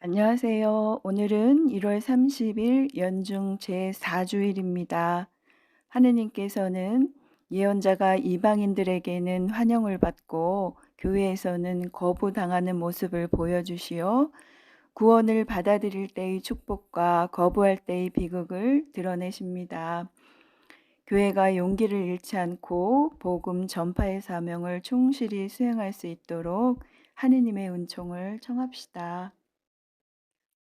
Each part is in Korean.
안녕하세요. 오늘은 1월 30일 연중 제4주일입니다. 하느님께서는 예언자가 이방인들에게는 환영을 받고 교회에서는 거부당하는 모습을 보여주시어 구원을 받아들일 때의 축복과 거부할 때의 비극을 드러내십니다. 교회가 용기를 잃지 않고 복음 전파의 사명을 충실히 수행할 수 있도록 하느님의 은총을 청합시다.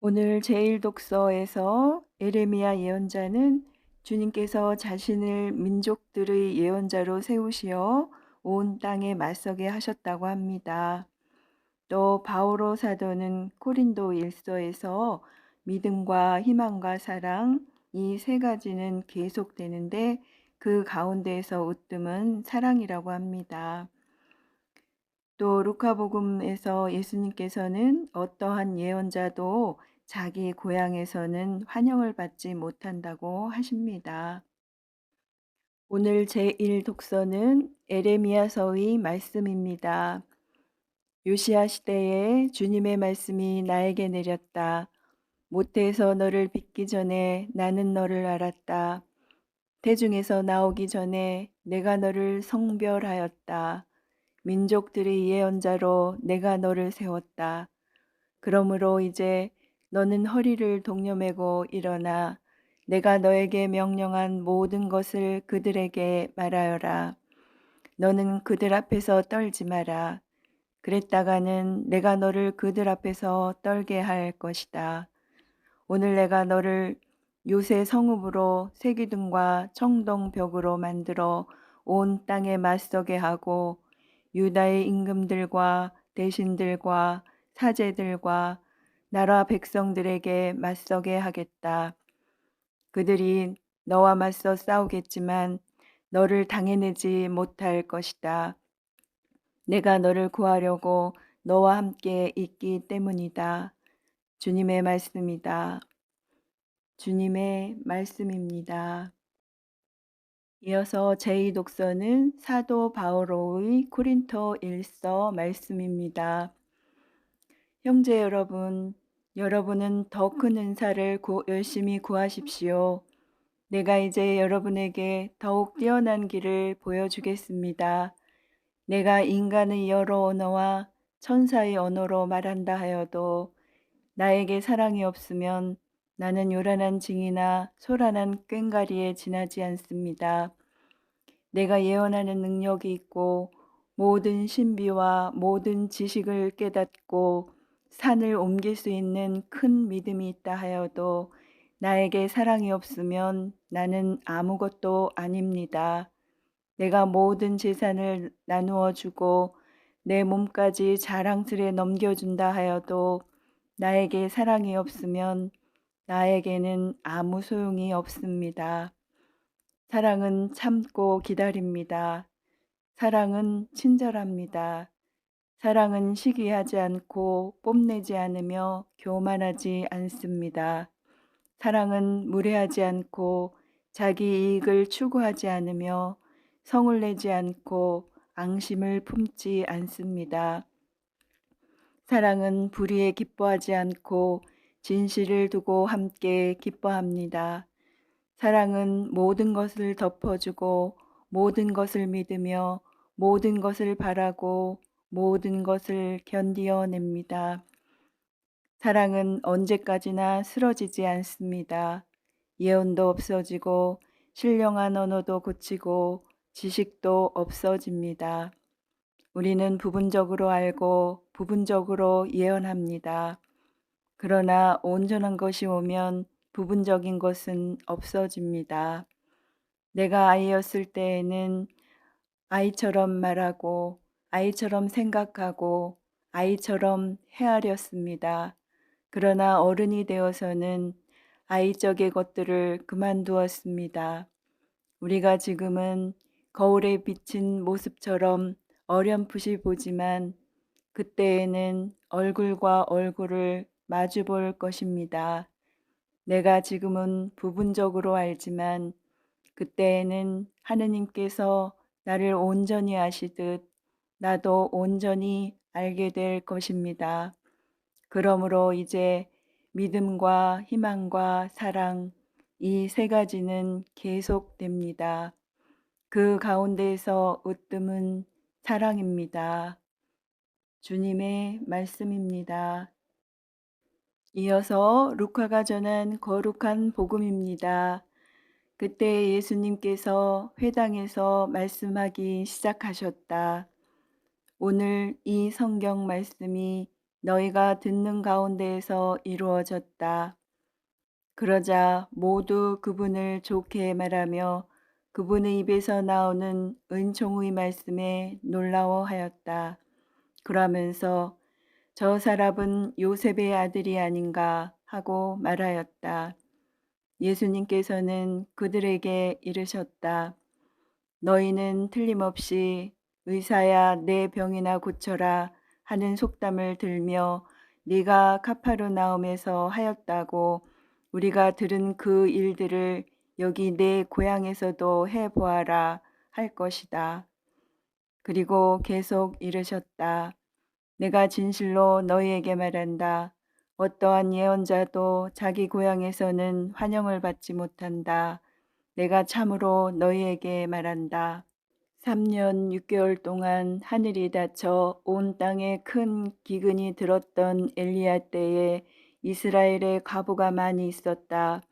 오늘 제1독서에서 에레미야 예언자는 주님께서 자신을 민족들의 예언자로 세우시어 온 땅에 맞서게 하셨다고 합니다. 또 바오로 사도는 코린도 일서에서 믿음과 희망과 사랑 이 세 가지는 계속되는데 그 가운데에서 웃뜸은 사랑이라고 합니다. 또 루카복음에서 예수님께서는 어떠한 예언자도 자기 고향에서는 환영을 받지 못한다고 하십니다. 오늘 제1 독서는 에레미야서의 말씀입니다. 요시야 시대에 주님의 말씀이 나에게 내렸다. 모태에서 너를 빚기 전에 나는 너를 알았다. 대중에서 나오기 전에 내가 너를 성별하였다. 민족들의 예언자로 내가 너를 세웠다. 그러므로 이제 너는 허리를 동여매고 일어나 내가 너에게 명령한 모든 것을 그들에게 말하여라. 너는 그들 앞에서 떨지 마라. 그랬다가는 내가 너를 그들 앞에서 떨게 할 것이다. 오늘 내가 너를 요새 성읍으로 세기둥과 청동벽으로 만들어 온 땅에 맞서게 하고 유다의 임금들과 대신들과 사제들과 나라 백성들에게 맞서게 하겠다. 그들이 너와 맞서 싸우겠지만 너를 당해내지 못할 것이다. 내가 너를 구하려고 너와 함께 있기 때문이다. 주님의 말씀이다. 주님의 말씀입니다. 이어서 제2독서는 사도 바오로의 코린토 일서 말씀입니다. 형제 여러분, 여러분은 더 큰 은사를 구, 열심히 구하십시오. 내가 이제 여러분에게 더욱 뛰어난 길을 보여주겠습니다. 내가 인간의 여러 언어와 천사의 언어로 말한다 하여도 나에게 사랑이 없으면 나는 요란한 징이나 소란한 꽹가리에 지나지 않습니다. 내가 예언하는 능력이 있고 모든 신비와 모든 지식을 깨닫고 산을 옮길 수 있는 큰 믿음이 있다 하여도 나에게 사랑이 없으면 나는 아무것도 아닙니다. 내가 모든 재산을 나누어 주고 내 몸까지 자랑스레 넘겨준다 하여도 나에게 사랑이 없으면 나에게는 아무 소용이 없습니다. 사랑은 참고 기다립니다. 사랑은 친절합니다. 사랑은 시기하지 않고 뽐내지 않으며 교만하지 않습니다. 사랑은 무례하지 않고 자기 이익을 추구하지 않으며 성을 내지 않고 앙심을 품지 않습니다. 사랑은 불의에 기뻐하지 않고 진실을 두고 함께 기뻐합니다. 사랑은 모든 것을 덮어주고 모든 것을 믿으며 모든 것을 바라고 모든 것을 견디어냅니다. 사랑은 언제까지나 쓰러지지 않습니다. 예언도 없어지고 신령한 언어도 고치고 지식도 없어집니다. 우리는 부분적으로 알고 부분적으로 예언합니다. 그러나 온전한 것이 오면 부분적인 것은 없어집니다. 내가 아이였을 때에는 아이처럼 말하고 아이처럼 생각하고 아이처럼 헤아렸습니다. 그러나 어른이 되어서는 아이적의 것들을 그만두었습니다. 우리가 지금은 거울에 비친 모습처럼 어렴풋이 보지만 그때에는 얼굴과 얼굴을 마주 볼 것입니다. 내가 지금은 부분적으로 알지만 그때에는 하느님께서 나를 온전히 아시듯 나도 온전히 알게 될 것입니다. 그러므로 이제 믿음과 희망과 사랑 이 세 가지는 계속됩니다. 그 가운데에서 으뜸은 사랑입니다. 주님의 말씀입니다. 이어서 루카가 전한 거룩한 복음입니다. 그때 예수님께서 회당에서 말씀하기 시작하셨다. 오늘 이 성경 말씀이 너희가 듣는 가운데에서 이루어졌다. 그러자 모두 그분을 좋게 말하며 그분의 입에서 나오는 은총의 말씀에 놀라워하였다. 그러면서 저 사람은 요셉의 아들이 아닌가 하고 말하였다. 예수님께서는 그들에게 이르셨다. 너희는 틀림없이 의사야 내 병이나 고쳐라 하는 속담을 들며 네가 카파르나움에서 하였다고 우리가 들은 그 일들을 여기 내 고향에서도 해 보아라 할 것이다. 그리고 계속 이르셨다. 내가 진실로 너희에게 말한다. 어떠한 예언자도 자기 고향에서는 환영을 받지 못한다. 내가 참으로 너희에게 말한다. 3년 6개월 동안 하늘이 닫혀 온 땅에 큰 기근이 들었던 엘리야 때에 이스라엘에 과부가 많이 있었다.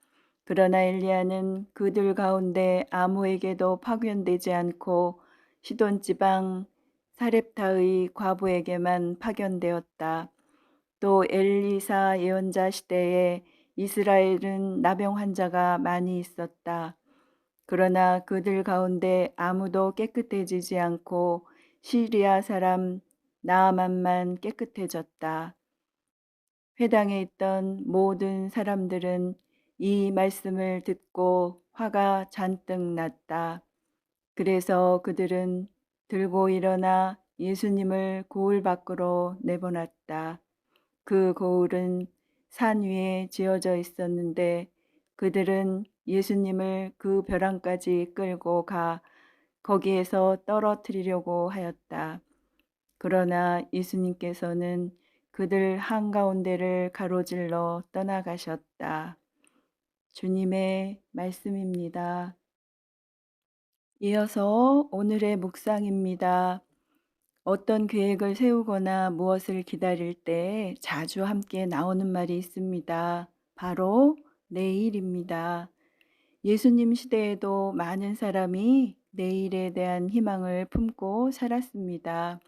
그러나 엘리야는 그들 가운데 아무에게도 파견되지 않고 시돈 지방 사렙타의 과부에게만 파견되었다. 또 엘리사 예언자 시대에 이스라엘은 나병 환자가 많이 있었다. 그러나 그들 가운데 아무도 깨끗해지지 않고 시리아 사람 나아만만 깨끗해졌다. 회당에 있던 모든 사람들은 이 말씀을 듣고 화가 잔뜩 났다. 그래서 그들은 들고 일어나 예수님을 고을 밖으로 내보냈다. 그 고을은 산 위에 지어져 있었는데 그들은 예수님을 그 벼랑까지 끌고 가 거기에서 떨어뜨리려고 하였다. 그러나 예수님께서는 그들 한가운데를 가로질러 떠나가셨다. 주님의 말씀입니다. 이어서 오늘의 묵상입니다. 어떤 계획을 세우거나 무엇을 기다릴 때 자주 함께 나오는 말이 있습니다. 바로 내일입니다. 예수님 시대에도 많은 사람이 내일에 대한 희망을 품고 살았습니다.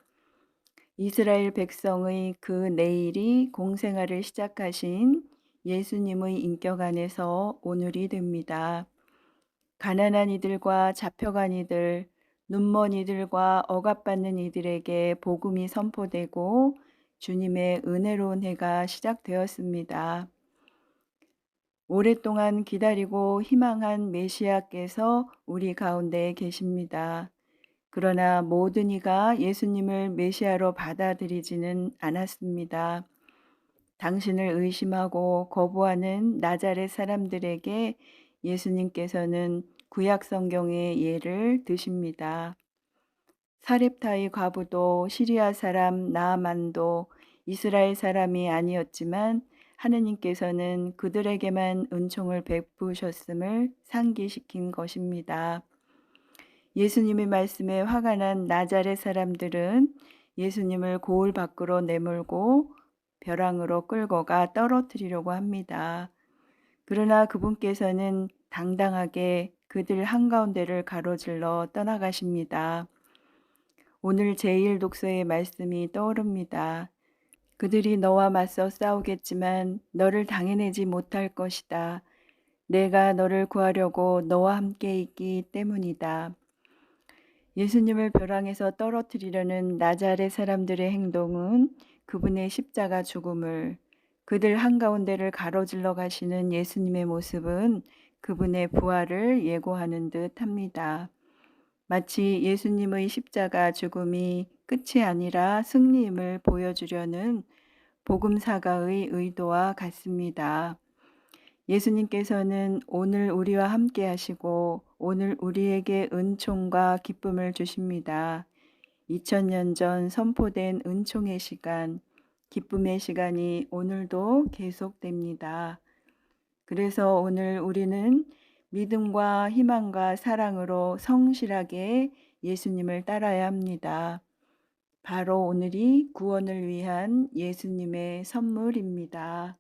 이스라엘 백성의 그 내일이 공생활을 시작하신 예수님의 인격 안에서 오늘이 됩니다. 가난한 이들과 잡혀간 이들, 눈먼 이들과 억압받는 이들에게 복음이 선포되고 주님의 은혜로운 해가 시작되었습니다. 오랫동안 기다리고 희망한 메시아께서 우리 가운데 계십니다. 그러나 모든 이가 예수님을 메시아로 받아들이지는 않았습니다. 당신을 의심하고 거부하는 나자렛 사람들에게 예수님께서는 구약 성경의 예를 드십니다. 사렙타의 과부도 시리아 사람 나아만도 이스라엘 사람이 아니었지만 하느님께서는 그들에게만 은총을 베푸셨음을 상기시킨 것입니다. 예수님의 말씀에 화가 난 나자렛 사람들은 예수님을 고을 밖으로 내몰고 벼랑으로 끌고 가 떨어뜨리려고 합니다. 그러나 그분께서는 당당하게 그들 한가운데를 가로질러 떠나가십니다. 오늘 제1 독서의 말씀이 떠오릅니다. 그들이 너와 맞서 싸우겠지만 너를 당해내지 못할 것이다. 내가 너를 구하려고 너와 함께 있기 때문이다. 예수님을 벼랑에서 떨어뜨리려는 나자렛 사람들의 행동은 그분의 십자가 죽음을 그들 한가운데를 가로질러 가시는 예수님의 모습은 그분의 부활을 예고하는 듯 합니다. 마치 예수님의 십자가 죽음이 끝이 아니라 승리임을 보여주려는 복음사가의 의도와 같습니다. 예수님께서는 오늘 우리와 함께 하시고 오늘 우리에게 은총과 기쁨을 주십니다. 2000년 전 선포된 은총의 시간, 기쁨의 시간이 오늘도 계속됩니다. 그래서 오늘 우리는 믿음과 희망과 사랑으로 성실하게 예수님을 따라야 합니다. 바로 오늘이 구원을 위한 예수님의 선물입니다.